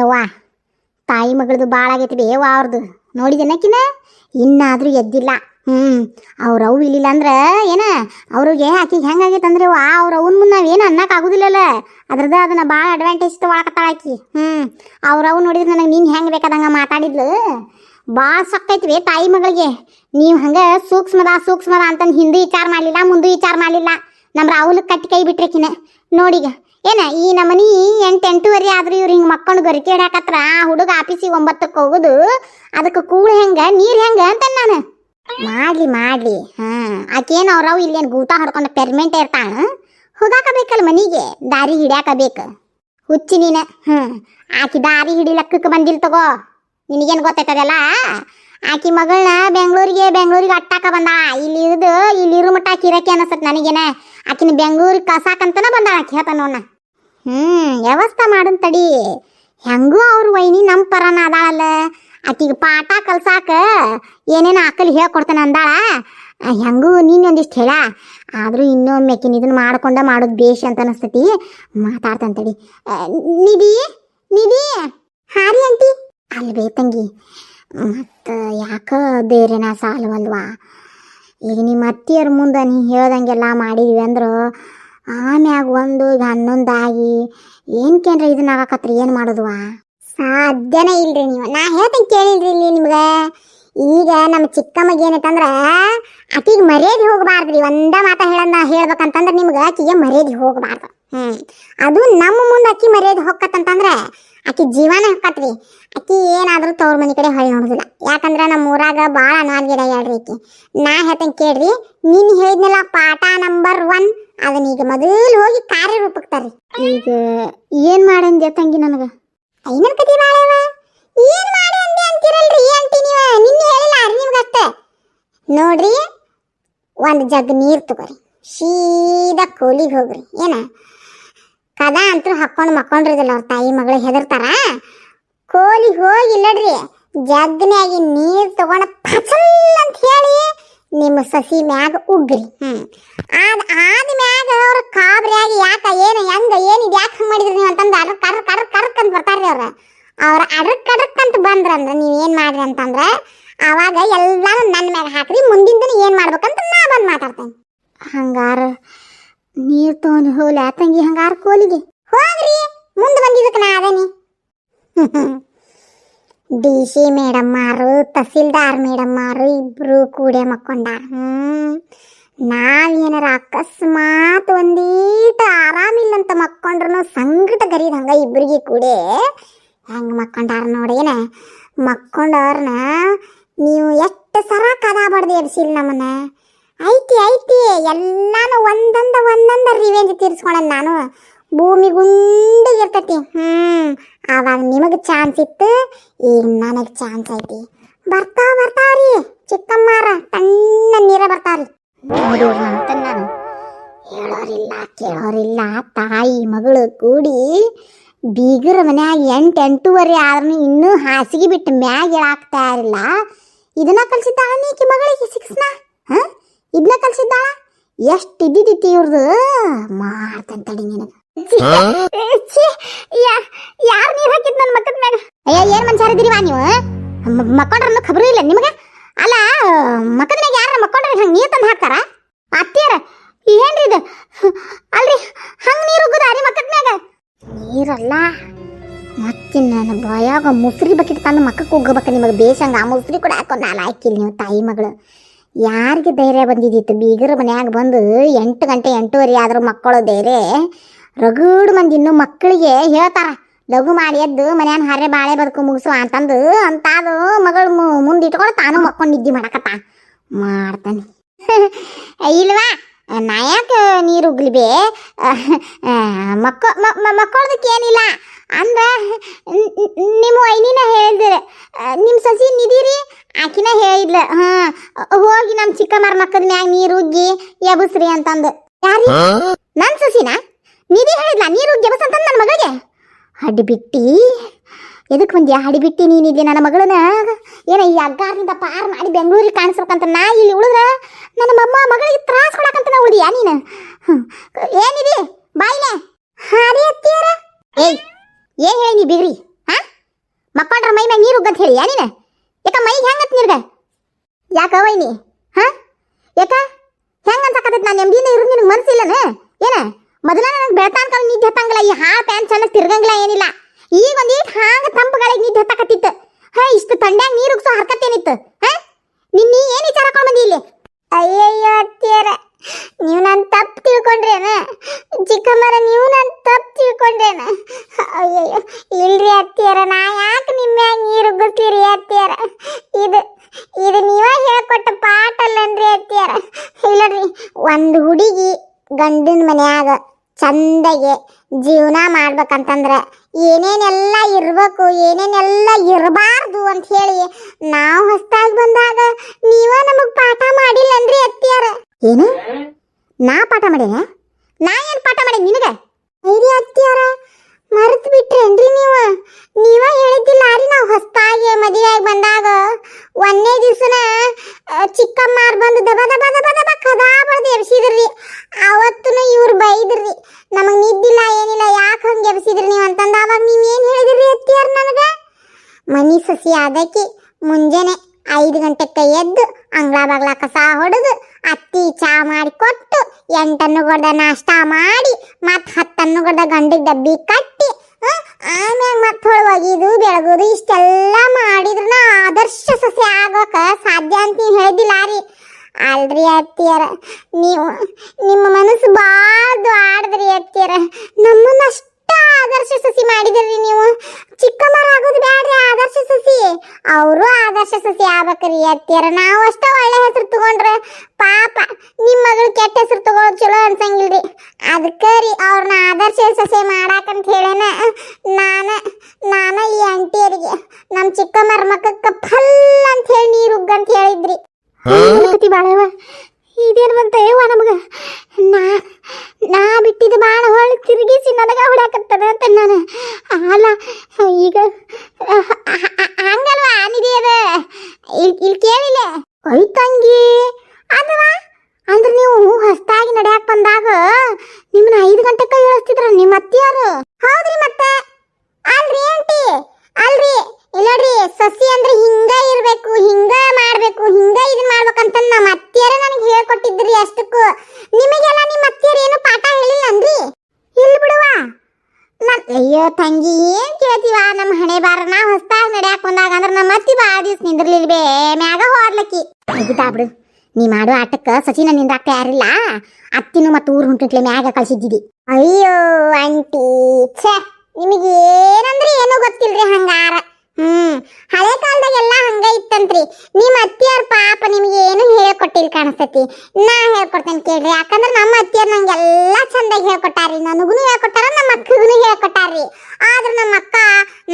ಯವ್ವ, ತಾಯಿ ಮಗಳದು ಭಾಳ ಆಗೈತಿ ಯವ್ವ ಅವ್ರದ್ದು ನೋಡಿದೆನಕಿನ ಇನ್ನಾದರೂ ಎದ್ದಿಲ್ಲ. ಹ್ಞೂ ಅವ್ರ ಅವು ಇಲ್ಲಿಲ್ಲ ಅಂದ್ರೆ ಏನ? ಅವ್ರಿಗೆ ಆಕಿಗೆ ಹೆಂಗಾಗೈತೆ ಅಂದ್ರೆ ವಾ ಅವ್ರ ಅವನ ಮುಂದೆ ನಾವೇನು ಅನ್ನಕ್ಕೆ ಆಗುದಿಲ್ಲಲ್ಲ. ಅದ್ರದ್ದು ಅದನ್ನ ಭಾಳ ಅಡ್ವಾಂಟೇಜ್ ತೊಗೊಳಕತ್ತಾಳ ಆಕಿ. ಹ್ಞೂ ಅವ್ರ ಅವು ನೋಡಿದ್ರೆ ನನಗೆ ನೀನು ಹೆಂಗೆ ಬೇಕಾದಂಗೆ ಮಾತಾಡಿದ್ಲು. ಭಾಳ ಸಕ್ಕೈತಿ ತಾಯಿ ಮಗಳಿಗೆ. ನೀವು ಹಂಗೆ ಸೂಕ್ಷ್ಮದ ಸೂಕ್ಷ್ಮದ ಅಂತಂದು ಹಿಂದೂ ವಿಚಾರ ಮಾಡಲಿಲ್ಲ, ಮುಂದೆ ವಿಚಾರ ಮಾಡಲಿಲ್ಲ. ನಮ್ಮ ರಾಹುಲ್ ಕಟ್ಟಿ ಕೈ ಬಿಟ್ರಿಕಿನ ನೋಡೀಗ ಏನ, ಈ ನಮ್ಮನಿ ಎಂಟು, ಎಂಟೂವರೆ ಆದ್ರೂ ಇವ್ರು ಹಿಂಗೆ ಮಕ್ಕೊಂಡು ಗರಿಕೆ ಆ ಹುಡುಗ ಆಫೀಸಿಗೆ ಒಂಬತ್ತಕ್ಕೆ ಹೋಗುದು, ಅದಕ್ಕೆ ಕೂಳು ಹೆಂಗ, ನೀರು ಹೆಂಗ ಅಂತ ನಾನು. ಮಾಡ್ಲಿ ಮಾಡ್ಲಿ, ಹಾ. ಆಕೇನು ಅವ್ರವು ಇಲ್ಲೇನು ಗೂಟ ಹೊಡ್ಕೊಂಡು ಪೆರ್ಮೆಂಟ್ ಇರ್ತಾಳ ಹೋಗಾಕಬೇಕಲ್ಲ ಮನಿಗೆ, ದಾರಿ ಹಿಡ್ಯಾಕ ಬೇಕು ಹುಚ್ಚಿ ನೀನು ಹ್ಞೂ ಆಕಿ ದಾರಿ ಹಿಡಿಲಕ್ಕಕ್ಕೆ ಬಂದಿಲ್ಲ ತಗೋ. ನಿನಗೇನು ಗೊತ್ತೈತದಲ್ಲ? ಆಕಿ ಮಗಳನ್ನ ಬೆಂಗಳೂರಿಗೆ ಬೆಂಗಳೂರಿಗೆ ಅಟ್ಟಾಕ ಬಂದಾಳ. ಇಲ್ಲಿ ಇದ್ದು ಇಲ್ಲಿ ಇರು ಮಟ್ಟ ಕಿರಕಿ ಅನಸತ್ ನನಗೇನ. ಆಕಿನ ಬೆಂಗಳೂರಿಗೆ ಕಸಾಕಂತನ ಬಂದಾಳ ಆಕಿ ಹೇಳ್ತಾನ ನೋಡ ಹ್ಞೂ ವ್ಯವಸ್ಥೆ ಮಾಡನ್ ತಡಿ. ಹೆಂಗೂ ಅವ್ರ ವೈನಿ ನಮ್ಮ ಪರನ ಅದಾಳಲ್ಲ. ಆಕಿಗೆ ಪಾಠ ಕಲ್ಸಾಕ ಏನೇನು ಆಕಲಿ ಹೇಳ್ಕೊಡ್ತಾನೆ ಅಂದಾಳ. ಹೆಂಗು ನೀನು ಒಂದಿಷ್ಟು ಹೇಳ. ಆದರೂ ಇನ್ನೊಮ್ಮೆ ಇದನ್ನ ಮಾಡ್ಕೊಂಡ ಮಾಡೋದು ಬೇಷ್ ಅಂತ ಅನಿಸ್ತತಿ. ಮಾತಾಡ್ತಂತಡಿ ನಿಧಿ ನಿಧಿ. ಹಾರಿ ಅಂತಿ ಅಲ್ವೇ ತಂಗಿ. ಮತ್ತು ಯಾಕ ಬೇರೆನ ಸಾಲವಲ್ವಾ? ಈಗ ನಿಮ್ಮ ಅತ್ತಿಯರ ಮುಂದೆ ನೀ ಹೇಳ್ದಂಗೆಲ್ಲ ಮಾಡಿದ್ವಿ ಅಂದ್ರೆ ಆಮ್ಯಾಗ ಒಂದು ಈಗ ಹನ್ನೊಂದಾಗಿ ಏನ್ಕೇನ್ರ ಇದನ್ನ ಆಗಾಕತ್ರಿ? ಏನು ಮಾಡೋದುವಾ ಸಾಧ್ಯನೇ ಇಲ್ರಿ ನೀವು. ನಾ ಹೇಳ್ತೀನಿ ಕೇಳಿಲ್ರಿ ಇಲ್ಲಿ ನಿಮ್ಗೆ. ಈಗ ನಮ್ಮ ಚಿಕ್ಕಮ್ಮಗೆ ಏನಂತಂದ್ರ, ಆಕಿಗೆ ಮರ್ಯಾದೆ ಹೋಗಬಾರ್ದ್ರಿ. ಒಂದ ಮಾತ ಹೇಳನ್ನ ಹೇಳ್ಬೇಕಂತಂದ್ರೆ ನಿಮ್ಗೆ ಆಕಿಗೆ ಮರ್ಯಾದೆ ಹೋಗಬಾರ್ದು. ಹ್ಮ್. ಅದು ನಮ್ಮ ಮುಂದೆ ಅಕ್ಕಿ ಮರ್ಯಾದೆ ಹೊಕ್ಕತ್ತಂತಂದ್ರೆ ಆಕಿ ಜೀವನ ಹೊಕ್ಕತ್ರಿ ಆಕಿ ಏನಾದ್ರೂ ತವ್ರ ಮನೆ ಕಡೆ ಹೊಳಿ ನೋಡುದಿಲ್ಲ. ಯಾಕಂದ್ರೆ ನಮ್ಮ ಊರಾಗ ಭಾಳ ಅನಾಲ್ಗಿಡ ಹೇಳ್ರಿ ಆಕಿ ನಾ ಹೇಳ್ತಂಗೆ ಕೇಳ್ರಿ, ನೀನು ಹೇಳಿದ್ನಲ್ಲ ಪಾಠ ನಂಬರ್ ಒನ್. ಅದನ್ನ ಈಗ ಮೊದಲು ಹೋಗಿ ಕಾರ್ಯ ರೂಪಕ್ಕೆ ತರ್ರಿ ಈಗ ಏನ್ ಮಾಡಂದ್ಯ ತಂಗಿ ನನಗ? ಐನನ್ ಕತಿ ಬಾಳವ? ಏನ್ ಮಾಡಿ ಅಂದೆ ಅಂತಿರಲ್ರಿ ನಿನ್ನ ನೀವ? ನಿನ್ನೆ ಹೇಳಿಲ್ಲ ನಿಮ್ಗಷ್ಟೇ? ನೋಡ್ರಿ ಒಂದು ಜಗ್ ನೀರು ತಗೋರಿ. ಸೀದಾ ಕೂಲಿಗೆ ಹೋಗ್ರಿ. ಏನ? ಕದ ಅಂತೂ ಹಾಕೊಂಡು ಮಕ್ಕೊಂಡ್ರಿದಿಲ್ಲ ಅವ್ರ ತಾಯಿ ಮಗಳು ಹೆದರ್ತಾರ? ಕೋಲಿಗೆ ಹೋಗಿ ಇಲ್ಲಡ್ರಿ ಜಗ್ನಾಗಿ ನೀರು ತಗೊಂಡ ಪಚಲ್ ಅಂತ ಹೇಳಿ ನಿಮ್ಮ ಸಸಿ ಮ್ಯಾಗ ಉಗ್ರಿ. ಹ್ಮ್. ಆದ ಮ್ಯಾಗ ಅವ್ರ ಕಾಬ್ರಿಯಾಗಿ ಯಾಕ ಏನು ಹೆಂಗ ಏನು ಯಾಕೆ ಹಂಗೆ ಮಾಡಿದ್ರಿ ನೀವು ಅಂತಂದು ಅದ್ರ ಕರ್ ಕರ್ ಕರ್ಕ್ ಅಂತ ಬರ್ತಾರ್ರಿ ಅವ್ರ. ಅವ್ರ ಅಡ್ರಕ್ ಕಡ್ರಕ್ ಅಂತ ಅಂದ್ರೆ ನೀವ್ ಏನು ಮಾಡ್ರಿ ಅಂತಂದ್ರೆ ಅವಾಗ ಎಲ್ಲಾನು ನನ್ನ ಮ್ಯಾಗ ಹಾಕ್ರಿ ದಿನ ಏನ್ ಮಾಡ್ಬೇಕಂತ ನಾ ಬಂದ್ ಮಾತಾಡ್ತೇನೆ. ಹಂಗಾರ ನೀರ್ ತಗೊಂಡು ಹೋಗ್ಲಿ ತಂಗಿ ಹಂಗಾರ ಕೋಲಿಗೆ. ಹೋಗ್ರಿ ಮುಂದೆ ಬಂದಿದ್ದಕ್ಕೆ ನಾ ಅದನಿ. ಡಿ ಸಿ ಮೇಡಮ್ಮಾರು, ತಹಸೀಲ್ದಾರ್ ಮೇಡಮ್ಮಾರು ಇಬ್ಬರು ಕೂಡೆ ಮಕ್ಕೊಂಡಾರ. ಹ್ಮ್. ನಾವೇನಾರ ಅಕಸ್ಮಾತ್ ಒಂದೀಟ ಆರಾಮಿಲ್ಲಂತ ಮಕ್ಕೊಂಡ್ರು ಸಂಕಟ ಗರೀದ್ ಹಂಗ ಇಬ್ರಿಗೆ ಕೂಡೆ ಹೆಂಗ್ ಮಕ್ಕೊಂಡಾರ ನೋಡೇನ ಮಕ್ಕೊಂಡವ್ರನ್ನ ನೀವು ಎಷ್ಟು ಸರ ಕದಾ ಬಡ್ದು ಎಬ್ಸಿಲ್ ನಮ್ಮನ್ನ. ಐತಿ ಐತಿ. ಎಲ್ಲಾನು ಒಂದೊಂದ ಒಂದೊಂದ ರಿವೆಂಜ್ ತೀರ್ಸ್ಕೊಂಡ ನಾನು. ಭೂಮಿ ಗುಂಡಿಗಿರ್ತೈತಿ ಹ್ಮ್. ಆವಾಗ ನಿಮಗೆ ಚಾನ್ಸ್ ಇತ್ತು, ಈಗ ನನಗೆ ಚಾನ್ಸ್ ಐತಿ. ಬರ್ತಾ ಬರ್ತಾವ್ರಿ ಚಿಕ್ಕಮ್ಮಾರ, ತಣ್ಣ ನೀರ ಅಂತ ನಾನು ಹೇಳೋರಿಲ್ಲ, ಕೇಳೋರಿಲ್ಲ. ತಾಯಿ, ಮಗಳು ಕೂಡಿ ಬೀಗರ ಮನ್ಯಾಗ ಎಂಟು, ಎಂಟೂವರೆ ಆದ್ರೂ ಇನ್ನೂ ಹಾಸಿಗೆ ಬಿಟ್ಟು ಮ್ಯಾಗ ಹೇಳಾಕ್ತಾ ಇರಲಿಲ್ಲ. ಇದನ್ನ ಕಲ್ಸಿದ್ದಾಳ ನೀಕಿ ಮಗಳಿಗೆ ಸಿಕ್ಸ್ನ ಹ? ಇದನ್ನ ಕಲ್ಸಿದ್ದಾಳ? ಎಷ್ಟು ಇದ್ದಿದ್ದಿತ್ತು ಇವ್ರದ್ದು ಮಾಡ್ತಂತಡಿ ತಡಿ ನಿನಗೆ. ಯಾರು ನೀರು ಹಾಕಿದ್ ನನ್ನ ಮಕ್ಕದ ಮ್ಯಾಗ ಅಯ್ಯ ಏನ್ ಮನ್ಸಾರ ಇದೀರಿವಾ ನೀವು? ಮಕ್ಕೊಂಡ್ರನ್ನು ಖಬರು ಇಲ್ಲ ನಿಮಗೆ? ಅಲ್ಲ ಮಕ್ಕದ ಮ್ಯಾಗ ಯಾರ ಮಕ್ಕೊಂಡ್ರೆ ಹಂಗೆ ನೀರು ತಂದು ಹಾಕ್ತಾರ? ಅತ್ತಿಯರ ಏನ್ರಿ ಇದು? ಅಲ್ರಿ ಹಂಗೆ ನೀರು ಅರಿ ಮಕ್ಕದ ಮ್ಯಾಗ? ನೀರಲ್ಲ ಮತ್ತೆ ನನ್ನ ಬಾಯಾಗ ಮುಸ್ರಿ ಬಕೆಟ್ ತಂದು ಮಕ್ಕಕ್ಕೆ ಉಗ್ಗಬೇಕು ನಿಮಗೆ ಬೇಸಂಗ ಆ ಮುಸ್ರಿ ಕೂಡ ಹಾಕೊಂಡು ನಾನು ಹಾಕಿಲ್ಲ ನೀವು ತಾಯಿ ಮಗಳು. ಯಾರಿಗೆ ಧೈರ್ಯ ಬಂದಿದ್ದಿತ್ತು ಬೀಗರ ಮನ್ಯಾಗ ಬಂದು ಎಂಟು ಗಂಟೆ ಎಂಟೂವರೆ ಆದರೂ ಮಕ್ಕಳು ಧೈರ್ಯ ರಗಡ್ ಮಂದಿ ಇನ್ನು ಮಕ್ಕಳಿಗೆ ಹೇಳ್ತಾರ ಲಘು ಮಾಡಿ ಎದ್ದು ಮನ್ಯಾನ ಹರೆ ಬಾಳೆ ಬದುಕು ಮುಗಿಸು ಅಂತಂದು ಅಂತಾದು ಮಗಳು ಮುಂದೆ ಇಟ್ಕೊಂಡು ತಾನು ಮಕ್ಕೊಂಡು ನಿದ್ದೆ ಮಾಡಕತ್ತ? ಮಾಡ್ತಾನೆ. ಇಲ್ವಾ? ನಾ ಯಾಕೆ ನೀರು ಉಗ್ಲಿಬೇ? ಮಕ್ಕ ಮಕ್ಕಳದಕ್ಕೆ ಏನಿಲ್ಲ. ಅಂದ್ರ ನ್- ನಿಮ್ಮ ವೈನಿನ ಹೇಳಿದ್ರೆ ನಿಮ್ಮ ಸಸಿ ನಿದೀರಿ ಆಕಿನ ಹೇಳಿದ್ಲ. ಹಾ ಹೋಗಿ ನಮ್ಮ ಚಿಕ್ಕಮ್ಮರ ಮಕ್ಕದ ಮ್ಯಾಗ ನೀರು ಉಗ್ಗಿ ಎಬಸ್ರಿ ಅಂತಂದು. ಯಾರಿ ನನ್ನ ಸಸಿನ? ನಿಧಿ ಹೇಳಿದ್ಲ ನೀರು ಗೆವಸಂತ ನನ್ನ ಮಗಳಿಗೆ? ಅಡಿಬಿಟ್ಟಿ ಬಿಟ್ಟಿ ಎದಕ್ಕೆ ಬಂದ್ಯಾ? ಅಡಿಬಿಟ್ಟಿ, ನೀನು ನನ್ನ ಮಗಳನ್ನ? ಏನ ಈ ಅಗ್ಗಾರದಿಂದ ಪಾರ್ ಮಾಡಿ ಬೆಂಗಳೂರಿಗೆ ಕಾಣಿಸ್ಬೇಕಂತ ನಾ ಇಲ್ಲಿ ಉಳಿದ್ರೆ ನನ್ನ ಮಮ್ಮ ಮಗಳಿಗೆ ತ್ರಾಸ ಕೊಡಕಂತ ನಾ ಉಳಿದ್ಯಾ ನೀನು? ಏನಿದಿ? ಬಾಯ್ನೆ? ಹಾರಿ ಅತ್ತಿಯರ. ಏಯ್ ಏ ಹೇಳಿ ನೀ ಬಿಗ್ರಿ? ಹಾ? ಮಕ್ಕಳ್ರ ಮೈ ಮ್ಯಾಗ ನೀರು ಉಗ್ಗಂತ ಹೇಳಿ ನೀನು? ಯಾಕ ಮೈ ಹೆಂಗತ್ ನೀರ್ಗ? ಯಾಕ ವೈನಿ? ಹಾ? ಯಾಕ? ಹೆಂಗಂತ ಅನ್ಸಕತ್ತೈತಿ? ನಾನು ನೆಮ್ಮದಿಯಿಂದ ಇರು ನಿನಗೆ ಮನ್ಸಿಲ್ಲನ? ಏನ? ಮೊದಲ ನನಗೆ ಬೆಳತಾನ್ ಕಾಲ ನಿದ್ದೆ ಹತ್ತಂಗಿಲ್ಲ, ಈ ಹಾ ಪ್ಯಾನ್ ಚೆನ್ನಾಗಿ ತಿರ್ಗಂಗಿಲ್ಲ ಏನಿಲ್ಲ. ಈಗ ಒಂದು ಹಾಂಗ ತಂಪುಗಳಿಗೆ ನಿದ್ದೆ ಹತ್ತಕತ್ತಿತ್ತು. ಹಾ, ಇಷ್ಟು ತಂಡ್ಯಾಗ ನೀರು ಉಗ್ಸೋ ಹರ್ಕತ್ತೇನಿತ್ತು, ಹಾ? ನಿನ್ನ ಏನು ವಿಚಾರ ಬಂದಿ ಇಲ್ಲಿ? ಅಯ್ಯಯ್ಯೋ ಅತ್ತಿಯರ, ನೀವು ನನ್ನ ತಪ್ಪು ತಿಳ್ಕೊಂಡ್ರೇನ? ಚಿಕ್ಕಮ್ಮರ, ನೀವು ನನ್ನ ತಪ್ಪು ತಿಳ್ಕೊಂಡ್ರೇನ? ಅಯ್ಯಯ್ಯೋ, ಇಲ್ರಿ ಅತ್ತಿಯರ, ನಾ ಯಾಕೆ ನಿಮ್ಮ ನೀರು ಉಗ್ಗಿಸ್ತೀರಿ ಅತ್ತಿಯರ? ಇದು ಇದು ನೀವೇ ಹೇಳ್ಕೊಟ್ಟ ಪಾಠ ಅಲ್ಲನ್ರಿ ಅತ್ತಿಯರ. ಇಲ್ಲರಿ, ಒಂದು ಹುಡುಗಿ ಗಂಡನ ಮನ್ಯಾಗ ಚಂದಗೆ ಜೀವನ ಮಾಡ್ಬೇಕಂತಂದ್ರೆ ಏನೇನೆಲ್ಲ ಇರಬೇಕು ಏನೇನೆಲ್ಲ ಇರಬಾರ್ದು ಅಂತ ಹೇಳಿ ನಾವು ಹೊಸ್ದಾಗಿ ಬಂದಾಗ ನೀವ ನಮಗ್ ಪಾಠ ಮಾಡಿಲ್ಲನ್ರಿ ಅತ್ತಿಯರ. ಏನು? ನಾ ಪಾಠ ಮಾಡಿನ? ನಾ ಏನ್ ಪಾಠ ಮಾಡೀನಿ ನಿನಗ? ಐರಿ ಅತ್ತಿಯರ ಮರ್ತ್ ಬಿಟ್ರೇನ್ರಿ ನೀವು? ನೀವ ಹೇಳಿದ್ದಿಲ್ಲ ರೀ ನಾವು ಹೊಸ್ತಾಗಿ ಮದುವೆಯಾಗಿ ಬಂದಾಗ ಒಂದೇ ದಿವ್ಸನ ಚಿಕ್ಕಮ್ಮಾರ್ ಬಂದು ದಬ ದಬ ದಬ ದಬ ಕದಾ ಬಡ್ದು ಎಬ್ಸಿದ್ರಿ. ಅವತ್ತು ಇವ್ರು ಬೈದ್ರಿ. ನಮಗ್ ನಿದ್ದಿಲ್ಲ, ಏನಿಲ್ಲ, ಯಾಕೆ ಹಂಗೆ ಎಬ್ಸಿದ್ರಿ ನೀವು ಅಂತಂದ ಅವಾಗ ನೀವ್ ಏನ್ ಹೇಳಿದ್ರಿ ಅತ್ತಿಯರ್ ನನಗ? ಮನಿ ಸಸಿ ಅದಕ್ಕೆ ಮುಂಜಾನೆ ಐದು ಗಂಟೆಗೆ ಎದ್ದು ಅಂಗ್ಳ ಬಾಗ್ಲ ಕಸ ಹೊಡೆದು ಅತ್ತಿ ಚಾ ಮಾಡಿ ಕೊಟ್ಟು ಎಂಟನ್ನು ಗೊಡ್ದ ನಾಷ್ಟ ಮಾಡಿ ಮತ್ತೆ ಹತ್ತನ್ನು ಗೊಡ್ದ ಗಂಡಿಗೆ ಡಬ್ಬಿ ಕಟ್ಟಿ ಆಮ್ಯಾಗ ಮತ್ತೆ ಹೊಳ್ ಒಗಿದು ಬೆಳಗೋದು, ಇಷ್ಟೆಲ್ಲ ಮಾಡಿದ್ರನ ಆದರ್ಶ ಸಸಿ ಆಗೋಕೆ ಸಾಧ್ಯ ಅಂತ ನೀವು ಹೇಳಿದಿಲ್ಲ ರೀ. ಅಲ್ರಿ ಅತ್ತಿಯರ, ನೀವು ನಿಮ್ಮ ಮನಸ್ಸು ಭಾಳ ದ್ವಾಡದ್ರಿ ಅತ್ತಿಯರ. ನಮ್ಮನ್ನಷ್ಟ ಆದರ್ಶ ಸಸಿ ಮಾಡಿದ್ರಿ ನೀವು. ಚಿಕ್ಕಮ್ಮರಾಗೋದು ಬ್ಯಾಡ್ರಿ ಆದರ್ಶ ಸಸಿ. ಅವರು ಆದರ್ಶ ಸಸಿ ಆಗ್ಬೇಕ್ರಿ. ಅತ್ತಿಯರ ನಾವು ಅಷ್ಟ ಒಳ್ಳೆ ಹೆಸರು ತಗೊಂಡ್ರೆ ಪಾಪ ನಿಮ್ಮ ಮಗಳು ಕೆಟ್ಟ ಹೆಸರು ತಗೊಳೋದು ಚಲೋ ಅನ್ಸಂಗಿಲ್ರಿ. ಅದಕ್ಕೆ ರೀ ಅವ್ರನ್ನ ಆದರ್ಶ ಸಸಿ ಮಾಡಾಕಂತ ಹೇಳೇನ ನಾನು ನಾನ ಈ ಆಂಟಿಯರಿಗೆ ನಮ್ಮ ಚಿಕ್ಕಮ್ಮರ ಮಕ್ಕಕ್ಕ ಫಲ್ ಅಂತ ಹೇಳಿ ನೀರು ಉಗ್ಗಂತ ಹೇಳಿದ್ರಿ. ಬಾಳವ ಇದೇನು ಬಂತ ಯವ್ವ ನಮಗ ನಾ ನಾ ಬಿಟ್ಟಿದ್ದು ಬಾಳ ಹೊಳ್ ತಿರುಗಿಸಿ ನನಗ ಹೊಡ್ಯಾಕತ್ತದ ಅಂತ ನಾನು. ಅಲ್ಲ, ಈಗ ಹಂಗಲ್ವಾ ನಿಧಿ ಅದ? ಇಲ್ಲಿ ಕೇಳಿಲ್ಲ ತಂಗಿ ಅದವಾ ಅಂದ್ರೆ ನೀವು ಹೊಸ್ತಾಗಿ ನಡೆಯಕ್ ಬಂದಾಗ ನಿಮ್ಮನ್ನ ಐದು ಗಂಟೆಗೆ ಇಳಿಸ್ತಿದ್ರ ನಿಮ್ಮ ಅತ್ತಿಯಾರು ಹೌದ್ರಿ ಮತ್ತೆ. ಅಲ್ರಿ ಆಂಟಿ, ಅಲ್ರಿ. ಇಲ್ಲೋಡ್ರಿ, ಸಸಿ ಅಂದ್ರೆ ಹಿಂಗ ಇರ್ಬೇಕು, ಹಿಂಗ ಮಾಡ್ಬೇಕು, ಹಿಂಗ ಇದನ್ ಮಾಡ್ಬೇಕಂತ ನಮ್ಮ ಅತ್ತಿಯರ ನನಗೆ ಹೇಳ್ಕೊಟ್ಟಿದ್ರಿ ಅಷ್ಟಕ್ಕೂ ನಿಮಗೆಲ್ಲ ನಿಮ್ಮ ಅತ್ತಿಯರು ಏನು ಪಾಠ ಹೇಳಿಲ್ಲನ್ರಿ ಇಲ್ಲಿ ಬಿಡುವ ನನ್ ಅಯ್ಯೋ ತಂಗಿ ಏನ್ ಕೇಳ್ತೀವ ನಮ್ಮ ಹಣೆ ಬಾರ ನಾ ಹೊಸ್ದಾಗಿ ನಡ್ಯಾಕ ಬಂದಾಗ ಅಂದ್ರೆ ನಮ್ಮ ಅತ್ತಿ ಭಾಳ ದಿವ್ಸ ನಿಂದಿರ್ಲಿಲ್ಲ ಬೇ ಮ್ಯಾಗ ಹೋರ್ಲಕ್ಕಿ ಮುಗಿತಾ ಬಿಡು. ನೀ ಮಾಡೋ ಆಟಕ್ಕ ಸಚಿನ ನಿಂದಾಕ ಯಾರಿಲ್ಲ ಅತ್ತಿನೂ ಮತ್ತು ಊರು ಹುಂಟಿಟ್ಲೆ ಮ್ಯಾಗ ಕಳ್ಸಿದ್ದಿದಿ. ಅಯ್ಯೋ, ಆಂಟಿ. ಛೇ ನಿಮಗೆ ಏನಂದ್ರೆ ಏನೂ ಗೊತ್ತಿಲ್ರಿ ಹಂಗಾರ. ಹ್ಮ್, ಹಳೆ ಕಾಲದಾಗೆಲ್ಲ ಹಂಗ ಇತ್ತಂತ್ರಿ. ನಿಮ್ಮ ಅತ್ತಿಯವ್ರ ಪಾಪ ನಿಮಗೆ ಏನು ಹೇಳ್ಕೊಟ್ಟಿಲ್ಲ ಕಾಣಿಸ್ತತಿ ನಾ ಹೇಳ್ಕೊಡ್ತೇನೆ ಕೇಳ್ರಿ. ಯಾಕಂದ್ರೆ ನಮ್ಮ ಅತ್ತಿಯರ್ ನಂಗೆಲ್ಲ ಚಂದಾಗಿ ಹೇಳ್ಕೊಟ್ಟಾರಿ ನನಗೂ ಹೇಳ್ಕೊಟ್ಟಾರ, ನಮ್ಮ ಅಕ್ಕಗೂ ಹೇಳ್ಕೊಟ್ಟಾರಿ ಆದ್ರೆ ನಮ್ಮ ಅಕ್ಕ,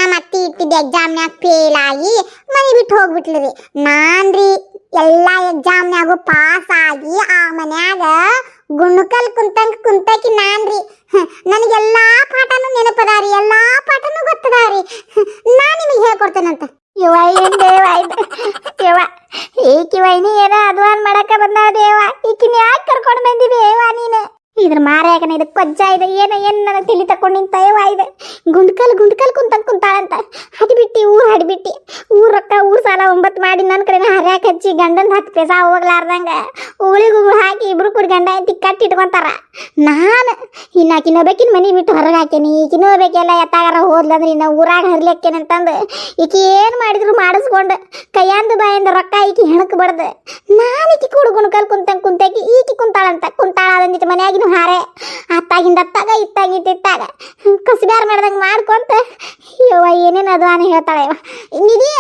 ನಮ್ಮ ಅತ್ತಿ ಇಟ್ಟಿದ್ದ ಎಕ್ಸಾಮ್ನ್ಯಾಗ ಫೇಲ್ ಆಗಿ ಮನೆ ಬಿಟ್ಟು ಹೋಗ್ಬಿಟ್ಲ್ರಿ. ನಾನ್ರಿ ಎಲ್ಲ ಎಕ್ಸಾಮ್ನ್ಯಾಗು ಪಾಸ್ ಆಗಿ ಆ ಮನ್ಯಾಗ ಗುಣಕಲ್ ಕುಂತಂಗ ಕುಂತಕಿ ನಾನ್ರಿ. ನನಗೆಲ್ಲಾ ಪಾಠನೂ ನೆನಪದಾರಿ, ಎಲ್ಲಾ ಪಾಠನೂ ಗೊತ್ತದಾರಿ. ನಾ ನಿಮಗೆ ಹೇಳ್ಕೊಡ್ತೇನಂತ. ಇವ ಏನ್ ದೇವ ಯವ್ವ, ಈಕಿ ವೈನಿ ಏನೋ ಅದ್ವಾನ್ ಮಾಡಕ ಬಂದ ದೇವ ಈಕಿನ ಯಾಕೆ ಕರ್ಕೊಂಡು ಬಂದಿವಿ ಏವ ನೀನು? ಇದ್ರ ಮಾರಾಯಕನ ಇದು ಕೊಜ್ಜ ಇದೆ ಏನೋ ಏನು ನನಗೆ ತಿಳಿ ತಕೊಂಡು ನಿಂತ ಇದೆ. ಗುಂಡ್ಕಲ್ ಗುಂಡ್ಕಲ್ ಕುಂತಂಗ್ ಕುಂತಾಳಂತ. ಹಡಿಬಿಟ್ಟಿ, ಊರ್ ಹಡಿಬಿಟ್ಟಿ. ಊರ್ ರೊಕ್ಕ, ಊರ್ ಸಾಲ ಒಂಬತ್ತು ಮಾಡಿ ನನ್ನ ಕಡೆ ಹರ್ಯಾಕ ಹಚ್ಚಿ ಗಂಡನ ಹತ್ತು ಪೈಸ ಹೋಗ್ಲಾರ್ದಂಗ. ಉಳಿಗು ಹಾಕಿ ಇಬ್ರು ಕೂಡ ಗಂಡ ಎತ್ತಿ ಕಟ್ಟಿ ಇಟ್ಕೊಂತಾರ. ನಾನು ಇನ್ನಾಕಿನ ಮನಿ ಮನೆ ಬಿಟ್ಟು ಹೊರಗೆ ಹಾಕೇನಿ ಈಕಿನೂ ಬೇಕೆಲ್ಲ ಎತ್ತಾಗಾರ ಹೋದ್ಲಂದ್ರೆ ಇನ್ನು ಊರಾಗ ಹರ್ಲಿಕ್ಕೇನಂತಂದು ಈಕಿ ಏನು ಮಾಡಿದ್ರು ಮಾಡಿಸ್ಕೊಂಡು ಕೈಯಂದ ಬಾಯಿಂದ ರೊಕ್ಕ ಈಕಿ ಹೆಣಕ್ ಬಡ್ದು. ನಾನು ಈಕಿ ಕೂಡ ಗುಣಕಲ್ ಕುಂತಂಗ್ ಕುಂತಾಕಿ ಈಕಿ ಕುಂತಾಳಂತ. ಕುಂತಾಳ ಅದಂದಿತ್ತು ಮನ್ಯಾಗಿನೂ ಹಾರೆ, ಅತ್ತಾಗಿಂದ ಅತ್ತಾಗ ಇತ್ತಾಗಿಂದ ಇತ್ತಾಗ ಮಾಡ್ದಂಗೆ ಮಾಡ್ಕೊಂತ, ಯವ್ವ, ಏನೇನು ಅದು ಅನ್ನ ಹೇಳ್ತಾಳೆ. ನಿಧಿ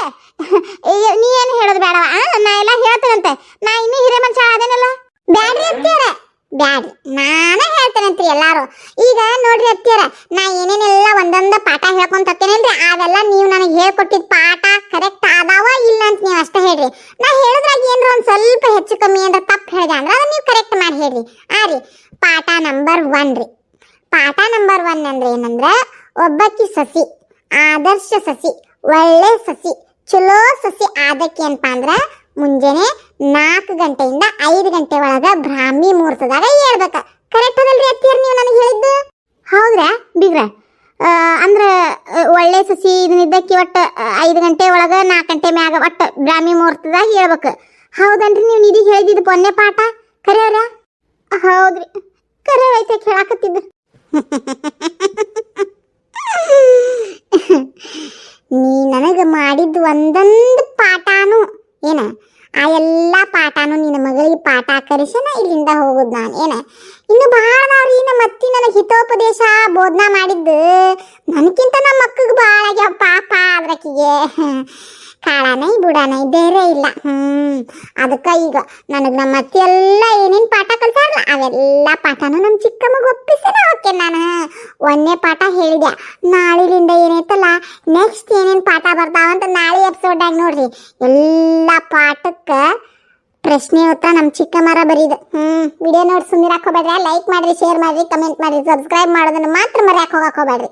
ನೀ ಏನು ಹೇಳೋದು ಬೇಡವ? ನಾ ಎಲ್ಲ ಹೇಳ್ತೇನಂತೆ. ನಾ ಇನ್ನೂ ಹಿರೇ ಮನುಷ್ಯ ಅದೇನಲ್ಲ? ಬ್ಯಾಡ್ರಿ ಅತ್ತಿಯರ ಬ್ಯಾಡ್ರಿ. ನಾನೇ ಹೇಳ್ತೇನಂತ್ರಿ ಎಲ್ಲಾರು. ಈಗ ನೋಡ್ರಿ ಅತ್ತಿಯರ ನಾ ಏನೇನೆಲ್ಲ ಒಂದೊಂದ ಪಾಠ ಹೇಳ್ಕೊಂತ ಹೋಗ್ತೇನೇನ್ರಿ ಅವೆಲ್ಲ ನೀವು ನನಗೆ ಹೇಳ್ಕೊಟ್ಟಿದ್ ಪಾಠ ಕರೆಕ್ಟ್ ಅದಾವ ಇಲ್ಲ ಅಂತ ನೀವು ಅಷ್ಟೇ ಹೇಳ್ರಿ. ನಾ ಹೇಳಿದ್ರಾಗ ಏನ್ರ ಒಂದ್ ಸ್ವಲ್ಪ ಹೆಚ್ಚು ಕಮ್ಮಿ ಅಂದ್ರೆ ತಪ್ಪು ಹೇಳಿದೆ ಅಂದ್ರೆ ನೀವು ಕರೆಕ್ಟ್ ಹೇಳ್ರಿ. ಆ ರೀ, ಪಾಠ ನಂಬರ್ ಒನ್ ರೀ. ಪಾಠ ನಂಬರ್ ಒನ್ ಅಂದ್ರೆ ಏನಂದ್ರ ಒಬ್ಬಕ್ಕಿ ಸಸಿ, ಆದರ್ಶ ಸಸಿ, ಒಳ್ಳೆ ಸಸಿ, ಚಲೋ ಸಸಿ ಆದಕ್ಕೆ ಏನಪ್ಪ ಅಂದ್ರ, ಮುಂಜಾನೆ ನಾಲ್ಕು ಗಂಟೆಯಿಂದ ಐದು ಗಂಟೆ ಒಳಗ ಬ್ರಾಹ್ಮಿ ಮುಹೂರ್ತದಾಗ ಹೇಳ್ಬೇಕ. ಕರೆಕ್ಟ್ ಅದಲ್ರಿ ಅತ್ತಿಯರ್ ನೀವು ನನಗೆ ಹೇಳಿದ್ದು? ಹೌದ್ರಾ? ಬಿಗ್ರ ಅಂದ್ರೆ ಒಳ್ಳೆ ಸಸಿ ಇದನ್ನಿದ್ದಕ್ಕೆ ಒಟ್ಟು ಐದು ಗಂಟೆ ಒಳಗೆ ನಾಲ್ಕು ಗಂಟೆ ಮ್ಯಾಗ ಒಟ್ಟು ಬ್ರಾಹ್ಮಿ ಮುಹೂರ್ತದಾಗ ಹೇಳ್ಬೇಕು. ಹೌದನ್ರಿ ನೀವು ನಿಧಿ ಹೇಳಿದ್ದು ಪೊನ್ನೆ ಪಾಠ. ಕರೆಯವ್ರ? ಹೌದ್ರಿ. ಕರೆ ಐತೆ ಕೇಳಾಕತ್ತಿದ್ದ? ನೀ ನನಗೆ ಮಾಡಿದ್ದು ಒಂದೊಂದು ಪಾಠಾನು. ಏನ? ಆ ಎಲ್ಲ ಪಾಠಾನು ನಿನ್ನ ಮಗಳಿಗೆ ಪಾಠ ಕರೆಸನ ಇಲ್ಲಿಂದ ಹೋಗುದು ನಾನು. ಏನ? ಇನ್ನು ಬಹಳ ಅವ್ರಿ ನಮ್ಮ ಅತ್ತಿ ನನಗೆ ಹಿತೋಪದೇಶ ಬೋಧನಾ ಮಾಡಿದ್ದು. ನನಗಿಂತ ನಮ್ಮ ಭಾಳ ಆಗ್ಯಾವ ಪಾಪ ಅದ್ರಕ್ಕಿಗೆ ಕಾಳನೈ ಬುಡನೈ ಬೇರೆ ಇಲ್ಲ. ಹ್ಮ್. ಅದಕ್ಕೆ ಈಗ ನನಗೆ ನಮ್ಮ ಅತ್ತಿ ಎಲ್ಲ ಏನೇನ್ ಪಾಠ ಕಲ್ತಾರಲ್ಲ ಅವೆಲ್ಲ ಪಾಠನೂ ನಮ್ಮ ಚಿಕ್ಕಮ್ಮಗೆ ಒಪ್ಪಿಸೇನೆ ಓಕೆ, ನಾನು ಒಂದನೇ ಪಾಠ ಹೇಳಿದೆ. ನಾಳಿಲಿಂದ ಏನೈತಲ್ಲ ನೆಕ್ಸ್ಟ್ ಏನೇನು ಪಾಠ ಬರ್ತಾವ ಅಂತ ನಾಳೆ ಎಪಿಸೋಡ್ನಾಗ ನೋಡ್ರಿ. ಎಲ್ಲ ಪಾಠಕ್ಕೆ ಪ್ರಶ್ನೆ ಉತ್ತರ ನಮ್ಮ ಚಿಕ್ಕಮ್ಮರ ಬರೀದು. ಹ್ಮ್ ವಿಡಿಯೋ ನೋಡಿ ಸುಮ್ಮನೆ ಹಾಕೋಬೇಡ್ರಿ ಲೈಕ್ ಮಾಡಿರಿ ಶೇರ್ ಮಾಡಿರಿ ಕಮೆಂಟ್ ಮಾಡಿರಿ ಸಬ್ಸ್ಕ್ರೈಬ್ ಮಾಡೋದನ್ನು ಮಾತ್ರ ಮರ್ಯಾಕ್ ಹೋಗಕ್ ಹೋಗ್ಬೇಡ್ರಿ.